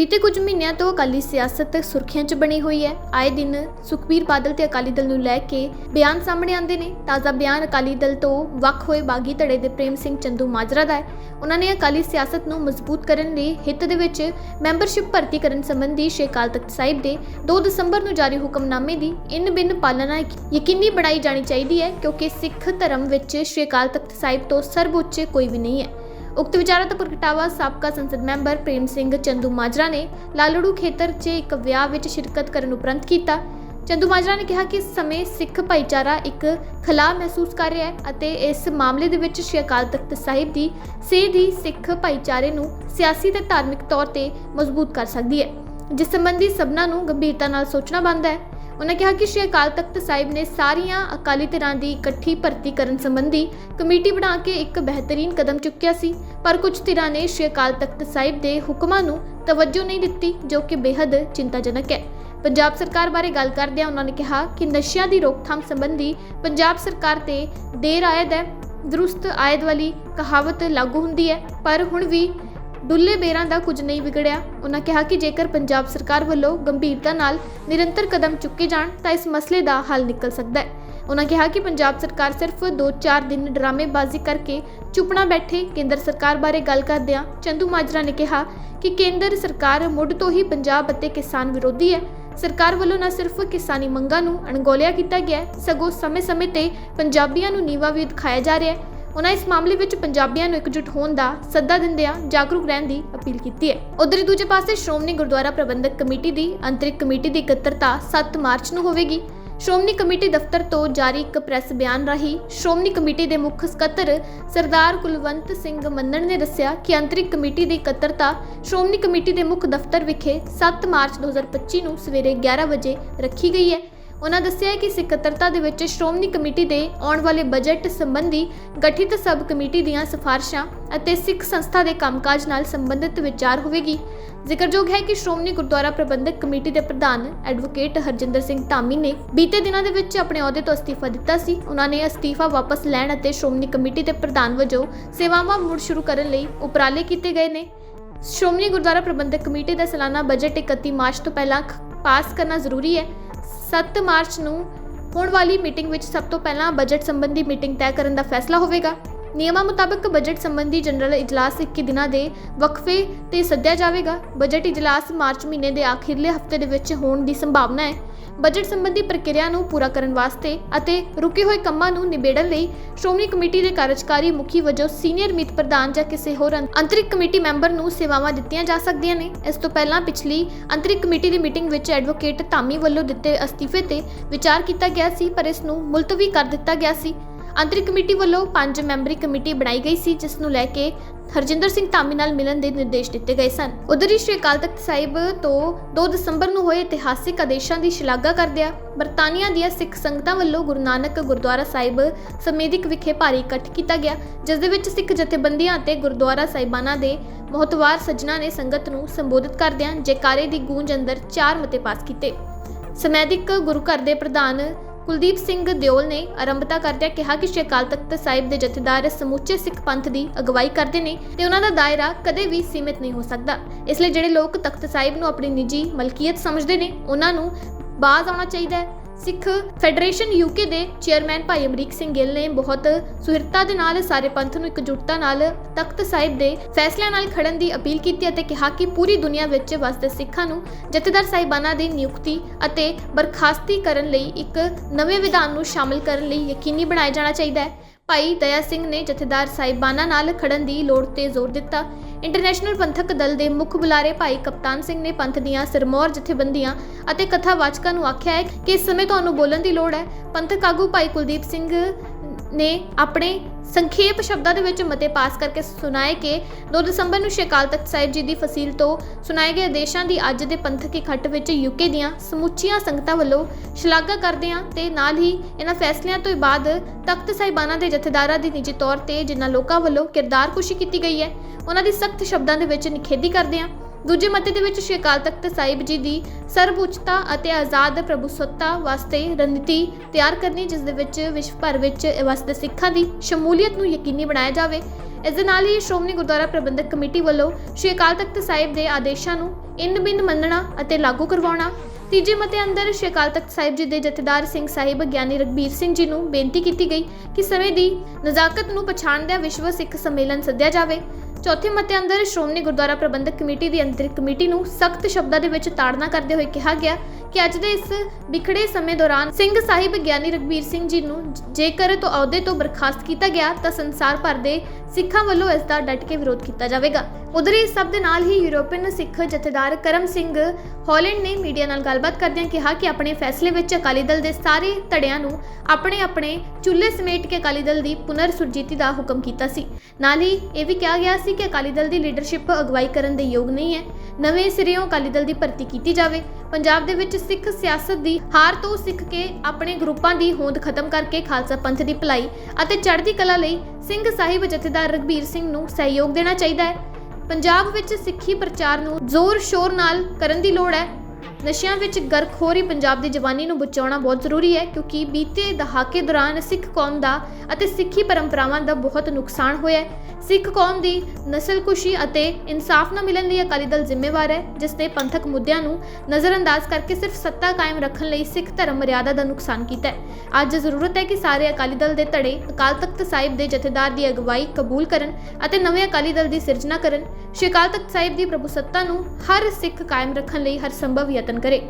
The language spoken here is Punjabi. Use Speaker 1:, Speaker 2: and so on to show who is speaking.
Speaker 1: ਬੀਤੇ ਕੁਝ ਮਹੀਨਿਆਂ ਤੋਂ ਅਕਾਲੀ ਸਿਆਸਤ ਸੁਰਖੀਆਂ 'ਚ ਬਣੀ ਹੋਈ ਹੈ। ਆਏ ਦਿਨ ਸੁਖਬੀਰ ਬਾਦਲ ਤੇ ਅਕਾਲੀ ਦਲ ਨੂੰ ਲੈ ਕੇ ਬਿਆਨ ਸਾਹਮਣੇ ਆਉਂਦੇ ਨੇ। ਤਾਜ਼ਾ ਬਿਆਨ ਅਕਾਲੀ ਦਲ ਤੋਂ ਵੱਖ ਹੋਏ ਬਾਗੀ ਧੜੇ ਦੇ ਪ੍ਰੇਮ ਸਿੰਘ ਚੰਦੂ ਮਾਜਰਾ ਦਾ ਹੈ। ਉਹਨਾਂ ਨੇ ਅਕਾਲੀ ਸਿਆਸਤ ਨੂੰ ਮਜ਼ਬੂਤ ਕਰਨ ਲਈ ਹਿੱਤ ਦੇ ਵਿੱਚ ਮੈਂਬਰਸ਼ਿਪ ਭਰਤੀ ਕਰਨ ਸੰਬੰਧੀ ਸ਼੍ਰੀ ਅਕਾਲ ਤਖਤ ਸਾਹਿਬ ਦੇ 2 ਦਸੰਬਰ ਨੂੰ ਜਾਰੀ ਹੁਕਮਨਾਮੇ ਦੀ ਇਨ ਬਿਨ ਪਾਲਣਾ ਯਕੀਨੀ ਬਣਾਈ ਜਾਣੀ ਚਾਹੀਦੀ ਹੈ, ਕਿਉਂਕਿ ਸਿੱਖ ਧਰਮ ਵਿੱਚ ਸ਼੍ਰੀ ਅਕਾਲ ਤਖਤ ਸਾਹਿਬ ਤੋਂ ਸਰਵਉੱਚ ਕੋਈ ਵੀ ਨਹੀਂ ਹੈ। ਉਕਤ ਵਿਚਾਰਾਂ ਦਾ ਪ੍ਰਗਟਾਵਾ ਸਾਬਕਾ ਸੰਸਦ ਮੈਂਬਰ ਪ੍ਰੇਮ ਸਿੰਘ ਚੰਦੂ ਮਾਜਰਾ ਨੇ ਲਾਲੜੂ ਖੇਤਰ 'ਚ ਇੱਕ ਵਿਆਹ ਵਿੱਚ ਸ਼ਿਰਕਤ ਕਰਨ ਉਪਰੰਤ ਕੀਤਾ ਚੰਦੂ ਮਾਜਰਾ ਨੇ ਕਿਹਾ ਕਿ ਇਸ ਸਮੇਂ ਸਿੱਖ ਭਾਈਚਾਰਾ ਇੱਕ ਖਲਾ ਮਹਿਸੂਸ ਕਰ ਰਿਹਾ ਹੈ ਅਤੇ ਇਸ ਮਾਮਲੇ ਦੇ ਵਿੱਚ ਸ਼੍ਰੀ ਅਕਾਲ ਤਖਤ ਸਾਹਿਬ ਦੀ ਸੇਧ ਹੀ ਸਿੱਖ ਭਾਈਚਾਰੇ ਨੂੰ ਸਿਆਸੀ ਤੇ ਧਾਰਮਿਕ ਤੌਰ ਤੇ ਮਜ਼ਬੂਤ ਕਰ ਸਕਦੀ ਹੈ ਜਿਸ ਸੰਬੰਧੀ ਸਭਨਾਂ ਨੂੰ ਗੰਭੀਰਤਾ ਨਾਲ ਸੋਚਣਾ ਬਣਦਾ ਹੈ ਉਹਨਾਂ ਕਿਹਾ ਕਿ ਸ਼੍ਰੀ ਅਕਾਲ ਤਖਤ ਸਾਹਿਬ ਨੇ ਸਾਰੀਆਂ ਅਕਾਲੀ ਧਿਰਾਂ ਦੀ ਇਕੱਠੀ ਭਰਤੀ ਕਰਨ ਸੰਬੰਧੀ ਕਮੇਟੀ ਬਣਾ ਕੇ ਇੱਕ ਬਿਹਤਰੀਨ ਕਦਮ ਚੁੱਕਿਆ ਸੀ, ਪਰ ਕੁਝ ਧਿਰਾਂ ਨੇ ਸ਼੍ਰੀ ਅਕਾਲ ਤਖਤ ਸਾਹਿਬ ਦੇ ਹੁਕਮਾਂ ਨੂੰ ਤਵੱਜੋ ਨਹੀਂ ਦਿੱਤੀ, ਜੋ ਕਿ ਬੇहद ਚਿੰਤਾਜਨਕ ਹੈ। ਪੰਜਾਬ ਸਰਕਾਰ ਬਾਰੇ ਗੱਲ ਕਰਦਿਆਂ ਉਹਨਾਂ ਨੇ ਕਿਹਾ ਕਿ ਨਸ਼ਿਆਂ ਦੀ ਰੋਕਥਾਮ ਸੰਬੰਧੀ ਪੰਜਾਬ ਸਰਕਾਰ ਤੇ ਦੇਰ ਆਇਦ ਹੈ, ਦਰੁਸਤ ਆਇਦ ਵਾਲੀ ਕਹਾਵਤ ਲਾਗੂ ਹੁੰਦੀ ਹੈ, ਪਰ ਹੁਣ ਵੀ ਡੁੱਲੇ ਬੇਰਾਂ ਦਾ ਕੁਝ ਨਹੀਂ ਵਿਗੜਿਆ। ਉਹਨਾਂ ਕਿਹਾ ਕਿ ਜੇਕਰ ਪੰਜਾਬ ਸਰਕਾਰ ਵੱਲੋਂ ਗੰਭੀਰਤਾ ਨਾਲ ਨਿਰੰਤਰ ਕਦਮ ਚੁੱਕੇ ਜਾਣ, ਤਾਂ ਇਸ ਮਸਲੇ ਦਾ ਹੱਲ ਨਿਕਲ ਸਕਦਾ ਹੈ। ਉਹਨਾਂ ਕਿਹਾ ਕਿ ਪੰਜਾਬ ਸਰਕਾਰ ਸਿਰਫ 2-4 ਦਿਨ ਡਰਾਮੇਬਾਜ਼ੀ ਕਰਕੇ ਚੁੱਪ ਬੈਠੇ ਕੇਂਦਰ ਸਰਕਾਰ ਬਾਰੇ ਗੱਲ ਕਰਦਿਆਂ ਚੰਦੂ ਮਾਜਰਾ ਨੇ ਕਿਹਾ ਕਿ ਕੇਂਦਰ ਸਰਕਾਰ ਮੁੱਢ ਤੋਂ ਹੀ ਪੰਜਾਬ ਅਤੇ ਕਿਸਾਨ ਵਿਰੋਧੀ ਹੈ। ਸਰਕਾਰ ਵੱਲੋਂ ਨਾ ਸਿਰਫ ਕਿਸਾਨੀ ਮੰਗਾਂ ਨੂੰ ਅਣਗੌਲਿਆ ਕੀਤਾ ਗਿਆ ਸਗੋਂ ਸਮੇਂ-ਸਮੇਂ ਤੇ ਪੰਜਾਬੀਆਂ ਨੂੰ ਨੀਵਾ ਵੀ ਦਿਖਾਇਆ ਜਾ ਰਿਹਾ ਹੈ। ਉਹਨਾਂ ਇਸ ਮਾਮਲੇ ਵਿੱਚ ਪੰਜਾਬੀਆਂ ਨੂੰ ਇਕਜੁੱਟ ਹੋਣ ਦਾ ਸੱਦਾ ਦਿੰਦਿਆਂ ਜਾਗਰੂਕ ਰਹਿਣ ਦੀ ਅਪੀਲ ਕੀਤੀ ਹੈ। ਉਧਰ ਦੂਜੇ ਪਾਸੇ ਸ਼੍ਰੋਮਣੀ ਗੁਰਦੁਆਰਾ ਪ੍ਰਬੰਧਕ ਕਮੇਟੀ ਦੀ ਅੰਤਰਿਕ ਕਮੇਟੀ ਦੀ ਇਕੱਤਰਤਾ 7 ਮਾਰਚ ਨੂੰ ਹੋਵੇਗੀ। ਸ਼੍ਰੋਮਣੀ ਕਮੇਟੀ ਦਫ਼ਤਰ ਤੋਂ ਜਾਰੀ ਇੱਕ ਪ੍ਰੈਸ ਬਿਆਨ ਰਾਹੀਂ ਸ਼੍ਰੋਮਣੀ ਕਮੇਟੀ ਦੇ ਮੁੱਖ ਸਕੱਤਰ ਸਰਦਾਰ ਕੁਲਵੰਤ ਸਿੰਘ ਮੰਨਣ ਨੇ ਦੱਸਿਆ ਕਿ ਅੰਤਰਿਕ ਕਮੇਟੀ ਦੀ ਇਕੱਤਰਤਾ ਸ਼੍ਰੋਮਣੀ ਕਮੇਟੀ ਦੇ ਮੁੱਖ ਦਫ਼ਤਰ ਵਿਖੇ 7 ਮਾਰਚ 2025 ਨੂੰ ਸਵੇਰੇ 11 ਵਜੇ ਰੱਖੀ ਗਈ ਹੈ। ਉਹਨਾਂ ਦੱਸਿਆ ਕਿ ਇਸ ਦੇ ਵਿੱਚ ਸ਼੍ਰੋਮਣੀ ਕਮੇਟੀ ਦੇ ਆਉਣ ਵਾਲੇ ਬਜਟ ਸੰਬੰਧੀ ਗਠਿਤ ਸਬ ਕਮੇਟੀ ਦੀਆਂ ਸਿਫਾਰਸ਼ਾਂ ਅਤੇ ਸਿੱਖ ਸੰਸਥਾ ਦੇ ਕੰਮਕਾਜ ਨਾਲ ਸੰਬੰਧਿਤ ਵਿਚਾਰ ਹੋਵੇਗੀ। ਜ਼ਿਕਰਯੋਗ ਹੈ ਕਿ ਸ਼੍ਰੋਮਣੀ ਗੁਰਦੁਆਰਾ ਪ੍ਰਬੰਧਕ ਕਮੇਟੀ ਦੇ ਪ੍ਰਧਾਨ ਐਡਵੋਕੇਟ ਹਰਜਿੰਦਰ ਸਿੰਘ ਧਾਮੀ ਨੇ ਬੀਤੇ ਦਿਨਾਂ ਦੇ ਵਿੱਚ ਆਪਣੇ ਅਹੁਦੇ ਤੋਂ ਅਸਤੀਫਾ ਦਿੱਤਾ ਸੀ। ਉਹਨਾਂ ਨੇ ਅਸਤੀਫਾ ਵਾਪਸ ਲੈਣ ਅਤੇ ਸ਼੍ਰੋਮਣੀ ਕਮੇਟੀ ਦੇ ਪ੍ਰਧਾਨ ਵਜੋਂ ਸੇਵਾਵਾਂ ਮੁੜ ਸ਼ੁਰੂ ਕਰਨ ਲਈ ਉਪਰਾਲੇ ਕੀਤੇ ਗਏ ਨੇ। ਸ਼੍ਰੋਮਣੀ ਗੁਰਦੁਆਰਾ ਪ੍ਰਬੰਧਕ ਕਮੇਟੀ ਦਾ ਸਾਲਾਨਾ ਬਜਟ 31 ਮਾਰਚ ਤੋਂ ਪਹਿਲਾਂ ਪਾਸ ਕਰਨਾ ਜ਼ਰੂਰੀ ਹੈ। 7 ਮਾਰਚ ਨੂੰ ਹੋਣ ਵਾਲੀ ਮੀਟਿੰਗ ਵਿੱਚ ਸਭ ਤੋਂ ਪਹਿਲਾਂ ਬਜਟ ਸੰਬੰਧੀ ਮੀਟਿੰਗ ਤੈਅ ਕਰਨ ਦਾ ਫੈਸਲਾ ਹੋਵੇਗਾ। ਨਿਯਮਾਂ ਮੁਤਾਬਕ ਬਜਟ ਸੰਬੰਧੀ ਜਨਰਲ ਇਜਲਾਸ 21 ਦਿਨਾਂ ਦੇ ਵਕਫੇ ਤੇ ਸੱਦਿਆ ਜਾਵੇਗਾ। ਬਜਟ ਇਜਲਾਸ ਮਾਰਚ ਮਹੀਨੇ ਦੇ ਆਖਿਰਲੇ ਹਫ਼ਤੇ ਦੇ ਵਿੱਚ ਹੋਣ ਦੀ ਸੰਭਾਵਨਾ ਹੈ। ਬਜਟ ਸੰਬੰਧੀ ਪ੍ਰਕਿਰਿਆ ਨੂੰ ਪੂਰਾ ਕਰਨ ਵਾਸਤੇ ਅਤੇ ਰੁਕੇ ਹੋਏ ਕੰਮਾਂ ਨੂੰ ਨਿਬੇੜਨ ਲਈ ਸ਼੍ਰੋਮਣੀ ਕਮੇਟੀ ਦੇ ਕਾਰਜਕਾਰੀ ਮੁਖੀ ਵਜੋਂ ਸੀਨੀਅਰ ਮੀਤ ਪ੍ਰਧਾਨ ਜਾਂ ਕਿਸੇ ਹੋਰ ਅੰਤਰਿਕ ਕਮੇਟੀ ਮੈਂਬਰ ਨੂੰ ਸੇਵਾਵਾਂ ਦਿੱਤੀਆਂ ਜਾ ਸਕਦੀਆਂ ਨੇ। ਇਸ ਤੋਂ ਪਹਿਲਾਂ ਪਿਛਲੀ ਅੰਤਰਿਕ ਕਮੇਟੀ ਦੀ ਮੀਟਿੰਗ ਵਿੱਚ ਐਡਵੋਕੇਟ ਧਾਮੀ ਵੱਲੋਂ ਦਿੱਤੇ ਅਸਤੀਫੇ ਤੇ ਵਿਚਾਰ ਕੀਤਾ ਗਿਆ ਸੀ, ਪਰ ਇਸ ਨੂੰ ਮੁਲਤਵੀ ਕਰ ਦਿੱਤਾ ਗਿਆ ਸੀ। ਅੰਤਰਿਕ ਕਮੇਟੀ ਵੱਲੋਂ ਪੰਜ ਮੈਂਬਰੀ ਕਮੇਟੀ ਬਣਾਈ ਗਈ ਸੀ, ਜਿਸ ਨੂੰ ਲੈ ਕੇ ਹਰਜਿੰਦਰ ਸਿੰਘ ਧਾਮੀ ਨਾਲ ਮਿਲਣ ਦੇ ਨਿਰਦੇਸ਼ ਦਿੱਤੇ ਗਏ ਸਨ। ਉਧਰ ਹੀ ਸ਼੍ਰੀ ਅਕਾਲ ਤਖਤ ਸਾਹਿਬ ਤੋਂ 2 ਦਸੰਬਰ ਨੂੰ ਹੋਏ ਇਤਿਹਾਸਿਕ ਆਦੇਸ਼ਾਂ ਦੀ ਸ਼ਲਾਘਾ ਕਰਦਿਆਂ ਬਰਤਾਨੀਆ ਦੀਆਂ ਸਿੱਖ ਸੰਗਤਾਂ ਵੱਲੋਂ ਗੁਰੂ ਨਾਨਕ ਗੁਰਦੁਆਰਾ ਸਾਹਿਬ ਸਮੇਦਿਕ ਵਿਖੇ ਭਾਰੀ ਇਕੱਠ ਕੀਤਾ ਗਿਆ, ਜਿਸ ਦੇ ਵਿੱਚ ਸਿੱਖ ਜਥੇਬੰਦੀਆਂ ਅਤੇ ਗੁਰਦੁਆਰਾ ਸਾਹਿਬਾਨਾਂ ਦੇ ਮਹਤਵਾਰ ਸੱਜਣਾ ਨੇ ਸੰਗਤ ਨੂੰ ਸੰਬੋਧਿਤ ਕਰਦਿਆਂ ਜੈਕਾਰੇ ਦੀ ਗੂੰਜ ਅੰਦਰ ਚਾਰ ਮਤੇ ਪਾਸ ਕੀਤੇ। ਸਮੈਦਿਕ ਗੁਰੂ ਘਰ ਦੇ ਪ੍ਰਧਾਨ ਕੁਲਦੀਪ ਸਿੰਘ ਦਿਓਲ ਨੇ ਆਰੰਭਤਾ ਕਰਦਿਆਂ ਕਿਹਾ ਕਿ ਸ਼੍ਰੀ ਅਕਾਲ ਤਖਤ ਸਾਹਿਬ ਦੇ ਜਥੇਦਾਰ ਸਮੁੱਚੇ ਸਿੱਖ ਪੰਥ ਦੀ ਅਗਵਾਈ ਕਰਦੇ ਨੇ ਤੇ ਉਹਨਾਂ ਦਾ ਦਾਇਰਾ ਕਦੇ ਵੀ ਸੀਮਿਤ ਨਹੀਂ ਹੋ ਸਕਦਾ। ਇਸ ਲਈ ਜਿਹੜੇ ਲੋਕ ਤਖਤ ਸਾਹਿਬ ਨੂੰ ਆਪਣੀ ਨਿੱਜੀ ਮਲਕੀਅਤ ਸਮਝਦੇ ਨੇ, ਉਹਨਾਂ ਨੂੰ ਬਾਜ਼ ਆਉਣਾ ਚਾਹੀਦਾ ਹੈ। ਸਿੱਖ ਫੈਡਰੇਸ਼ਨ ਯੂਕੇ ਦੇ ਚੇਅਰਮੈਨ ਭਾਈ ਅਮਰੀਕ ਸਿੰਘ ਗਿੱਲ ਨੇ ਬਹੁਤ ਸੁਹਿਰਤਾ ਦੇ ਨਾਲ ਸਾਰੇ ਪੰਥ ਨੂੰ ਇਕਜੁੱਟਤਾ ਨਾਲ ਤਖਤ ਸਾਹਿਬ ਦੇ ਫੈਸਲਿਆਂ ਨਾਲ ਖੜਨ ਦੀ ਅਪੀਲ ਕੀਤੀ ਅਤੇ ਕਿਹਾ ਕਿ ਪੂਰੀ ਦੁਨੀਆ ਵਿੱਚ ਵਸਦੇ ਸਿੱਖਾਂ ਨੂੰ ਜਥੇਦਾਰ ਸਾਹਿਬਾਨਾਂ ਦੀ ਨਿਯੁਕਤੀ ਅਤੇ ਬਰਖਾਸਤੀ ਕਰਨ ਲਈ ਇੱਕ ਨਵੇਂ ਵਿਧਾਨ ਨੂੰ ਸ਼ਾਮਲ ਕਰਨ ਲਈ ਯਕੀਨੀ ਬਣਾਇਆ ਜਾਣਾ ਚਾਹੀਦਾ ਹੈ। ਭਾਈ ਦਇਆ ਸਿੰਘ ਨੇ ਜਥੇਦਾਰ ਸਾਹਿਬਾਨਾਂ ਨਾਲ ਖੜਨ ਦੀ ਲੋੜ ਤੇ ਜ਼ੋਰ ਦਿੱਤਾ। ਇੰਟਰਨੈਸ਼ਨਲ ਪੰਥਕ ਦਲ ਦੇ ਮੁੱਖ ਬੁਲਾਰੇ ਭਾਈ ਕਪਤਾਨ ਸਿੰਘ ਨੇ ਪੰਥ ਦੀਆਂ ਸਿਰਮੌਰ ਜਥੇਬੰਦੀਆਂ ਅਤੇ ਕਥਾਵਾਚਕਾਂ ਨੂੰ ਆਖਿਆ ਹੈ ਕਿ ਇਸ ਸਮੇਂ ਤੁਹਾਨੂੰ ਬੋਲਣ ਦੀ ਲੋੜ ਹੈ। ਪੰਥਕ ਆਗੂ ਭਾਈ ਕੁਲਦੀਪ ਸਿੰਘ ਨੇ ਆਪਣੇ ਸੰਖੇਪ ਸ਼ਬਦਾਂ ਦੇ ਵਿੱਚ ਮਤੇ ਪਾਸ ਕਰਕੇ ਸੁਣਾਏ ਕਿ 2 ਦਸੰਬਰ ਨੂੰ ਸ਼੍ਰੀ ਅਕਾਲ ਤਖਤ ਸਾਹਿਬ ਜੀ ਦੀ ਫਸੀਲ ਤੋਂ ਸੁਣਾਏ ਗਏ ਆਦੇਸ਼ਾਂ ਦੀ ਅੱਜ ਦੇ ਪੰਥਕ ਇਕੱਠ ਵਿੱਚ ਯੂਕੇ ਦੀਆਂ ਸਮੁੱਚੀਆਂ ਸੰਗਤਾਂ ਵੱਲੋਂ ਸ਼ਲਾਘਾ ਕਰਦੇ ਹਾਂ ਤੇ ਨਾਲ ਹੀ ਇਹਨਾਂ ਫੈਸਲਿਆਂ ਤੋਂ ਬਾਅਦ ਤਖਤ ਸਾਹਿਬਾਨਾਂ ਦੇ ਜਥੇਦਾਰਾਂ ਦੀ ਨਿੱਜੀ ਤੌਰ ਤੇ ਜਿਨ੍ਹਾਂ ਲੋਕਾਂ ਵੱਲੋਂ ਕਿਰਦਾਰਕੁਸ਼ੀ ਕੀਤੀ ਗਈ ਹੈ, ਉਹਨਾਂ ਦੀ ਸਖਤ ਸ਼ਬਦਾਂ ਦੇ ਵਿੱਚ ਨਿਖੇਧੀ ਕਰਦੇ ਹਾਂ। ਦੂਜੇ ਮਤੇ ਦੇ ਵਿੱਚ ਸ਼੍ਰੀ ਅਕਾਲ ਤਖਤ ਸਾਹਿਬ ਜੀ ਦੀ ਸਰਵਉੱਚਤਾ ਅਤੇ ਆਜ਼ਾਦ ਪ੍ਰਭੂਸੱਤਾ ਵਾਸਤੇ ਰਣਨੀਤੀ ਤਿਆਰ ਕਰਨੀ, ਜਿਸ ਦੇ ਵਿੱਚ ਵਿਸ਼ਵ ਭਰ ਵਿੱਚ ਵਸਦੇ ਸਿੱਖਾਂ ਦੀ ਸ਼ਮੂਲੀਅਤ ਨੂੰ ਯਕੀਨੀ ਬਣਾਇਆ ਜਾਵੇ। ਇਸ ਦੇ ਨਾਲ ਹੀ ਸ਼੍ਰੋਮਣੀ ਗੁਰਦੁਆਰਾ ਪ੍ਰਬੰਧਕ ਕਮੇਟੀ ਵੱਲੋਂ ਸ਼੍ਰੀ ਅਕਾਲ ਤਖਤ ਸਾਹਿਬ ਦੇ ਆਦੇਸ਼ਾਂ ਨੂੰ ਇਨ ਬਿੰਦ ਮੰਨਣਾ ਅਤੇ ਲਾਗੂ ਕਰਵਾਉਣਾ। ਤੀਜੇ ਮਤੇ ਅੰਦਰ ਸ਼੍ਰੀ ਅਕਾਲ ਤਖਤ ਸਾਹਿਬ ਜੀ ਦੇ ਜਥੇਦਾਰ ਸਿੰਘ ਸਾਹਿਬ ਗਿਆਨੀ ਰਗਬੀਰ ਸਿੰਘ ਜੀ ਨੂੰ ਬੇਨਤੀ ਕੀਤੀ ਗਈ ਕਿ ਸਮੇਂ ਦੀ ਨਜ਼ਾਕਤ ਨੂੰ ਪਛਾਣਦਿਆਂ ਵਿਸ਼ਵ ਸਿੱਖ ਸੰਮੇਲਨ ਸੱਦਿਆ ਜਾਵੇ। ਚੌਥੇ ਮਤੇ ਅੰਦਰ ਸ਼੍ਰੋਮਣੀ ਗੁਰਦੁਆਰਾ ਪ੍ਰਬੰਧਕ ਕਮੇਟੀ ਦੀ ਅੰਤਰਿਕ ਕਮੇਟੀ ਨੂੰ ਸਖਤ ਸ਼ਬਦਾਂ ਦੇ ਵਿੱਚ ਤਾੜਨਾ ਕਰਦੇ ਹੋਏ ਕਿਹਾ ਗਿਆ ਕਿ ਅੱਜ ਦੇ ਇਸ ਵਿਖੜੇ ਸਮੇਂ ਦੌਰਾਨ ਸਿੰਘ ਸਾਹਿਬ ਗਿਆਨੀ ਰਗਬੀਰ ਸਿੰਘ ਜੀ ਨੂੰ ਜੇਕਰ ਤੋਂ ਅਹੁਦੇ ਤੋਂ ਬਰਖਾਸਤ ਕੀਤਾ ਗਿਆ ਤਾਂ ਸੰਸਾਰ ਭਰ ਦੇ ਸਿੱਖਾਂ ਵੱਲੋਂ ਇਸ ਦਾ ਡਟ ਕੇ ਵਿਰੋਧ ਕੀਤਾ ਜਾਵੇਗਾ। ਉਧਰ ਇਸ ਸਭ ਦੇ ਨਾਲ ਹੀ ਯੂਰੋਪੀਅਨ ਸਿੱਖ ਜਥੇਦਾਰ ਕਰਮ ਸਿੰਘ ਹਾਲੈਂਡ ਨੇ ਮੀਡੀਆ ਨਾਲ ਗੱਲਬਾਤ ਕਰਦਿਆਂ ਕਿਹਾ ਕਿ ਆਪਣੇ ਫੈਸਲੇ ਵਿੱਚ ਅਕਾਲੀ ਦਲ ਦੇ ਸਾਰੇ ਧੜਿਆਂ ਨੂੰ ਆਪਣੇ ਆਪਣੇ ਚੁੱਲ੍ਹੇ ਸਮੇਟ ਕੇ ਅਕਾਲੀ ਦਲ ਦੀ ਪੁਨਰ ਸੁਰਜੀਤੀ ਦਾ ਹੁਕਮ ਕੀਤਾ ਸੀ। ਨਾਲ ਹੀ ਇਹ ਵੀ ਕਿਹਾ ਗਿਆ ਸੀ ਕਿ ਅਕਾਲੀ ਦਲ ਦੀ ਲੀਡਰਸ਼ਿਪ ਅਗਵਾਈ ਕਰਨ ਦੇ ਯੋਗ ਨਹੀਂ ਹੈ। ਨਵੇਂ ਸਿਰਿਓਂ ਅਕਾਲੀ ਦਲ ਦੀ ਭਰਤੀ ਕੀਤੀ ਜਾਵੇ। ਪੰਜਾਬ ਦੇ ਵਿੱਚ ਸਿੱਖ ਸਿਆਸਤ ਦੀ ਹਾਰ ਤੋਂ ਸਿੱਖ ਕੇ ਆਪਣੇ ਗਰੁੱਪਾਂ ਦੀ ਹੋਂਦ ਖਤਮ ਕਰਕੇ ਖਾਲਸਾ ਪੰਥ ਦੀ ਭਲਾਈ ਅਤੇ ਚੜ੍ਹਦੀ ਕਲਾ ਲਈ ਸਿੰਘ ਸਾਹਿਬ ਜਥੇਦਾਰ ਰਗਬੀਰ ਸਿੰਘ ਨੂੰ ਸਹਿਯੋਗ ਦੇਣਾ ਚਾਹੀਦਾ ਹੈ। ਪੰਜਾਬ ਵਿੱਚ ਸਿੱਖੀ ਪ੍ਰਚਾਰ ਨੂੰ ਜ਼ੋਰ ਸ਼ੋਰ ਨਾਲ ਕਰਨ ਦੀ ਲੋੜ ਹੈ। ਨਸ਼ਿਆਂ ਵਿੱਚ ਗਰਖੋਰੀ ਪੰਜਾਬ ਦੀ ਜਵਾਨੀ ਨੂੰ ਬਚਾਉਣਾ ਬਹੁਤ ਜ਼ਰੂਰੀ ਹੈ, ਕਿਉਂਕਿ ਬੀਤੇ ਦਹਾਕੇ ਦੌਰਾਨ ਸਿੱਖ ਕੌਮ ਦਾ ਅਤੇ ਸਿੱਖੀ ਪਰੰਪਰਾਵਾਂ ਦਾ ਬਹੁਤ ਨੁਕਸਾਨ ਹੋਇਆ ਹੈ। ਸਿੱਖ ਕੌਮ ਦੀ ਨਸਲਕੁਸ਼ੀ ਅਤੇ ਇਨਸਾਫ ਨਾ ਮਿਲਣ ਲਈ ਅਕਾਲੀ ਦਲ ਜ਼ਿੰਮੇਵਾਰ ਹੈ, ਜਿਸ ਨੇ ਪੰਥਕ ਮੁੱਦਿਆਂ ਨੂੰ ਨਜ਼ਰਅੰਦਾਜ਼ ਕਰਕੇ ਸਿਰਫ ਸੱਤਾ ਕਾਇਮ ਰੱਖਣ ਲਈ ਸਿੱਖ ਧਰਮ ਮਰਿਆਦਾ ਦਾ ਨੁਕਸਾਨ ਕੀਤਾ ਹੈ। ਅੱਜ ਜ਼ਰੂਰਤ ਹੈ ਕਿ ਸਾਰੇ ਅਕਾਲੀ ਦਲ ਦੇ ਧੜੇ ਅਕਾਲ ਤਖਤ ਸਾਹਿਬ ਦੇ ਜਥੇਦਾਰ ਦੀ ਅਗਵਾਈ ਕਬੂਲ ਕਰਨ ਅਤੇ ਨਵੇਂ ਅਕਾਲੀ ਦਲ ਦੀ ਸਿਰਜਣਾ ਕਰਨ। ਸ਼੍ਰੀ ਅਕਾਲ ਤਖਤ ਸਾਹਿਬ ਦੀ ਪ੍ਰਭੂਸੱਤਾ ਨੂੰ ਹਰ ਸਿੱਖ ਕਾਇਮ ਰੱਖਣ ਲਈ ਹਰ ਸੰਭਵ ਯਤਨ ਕਰੇ।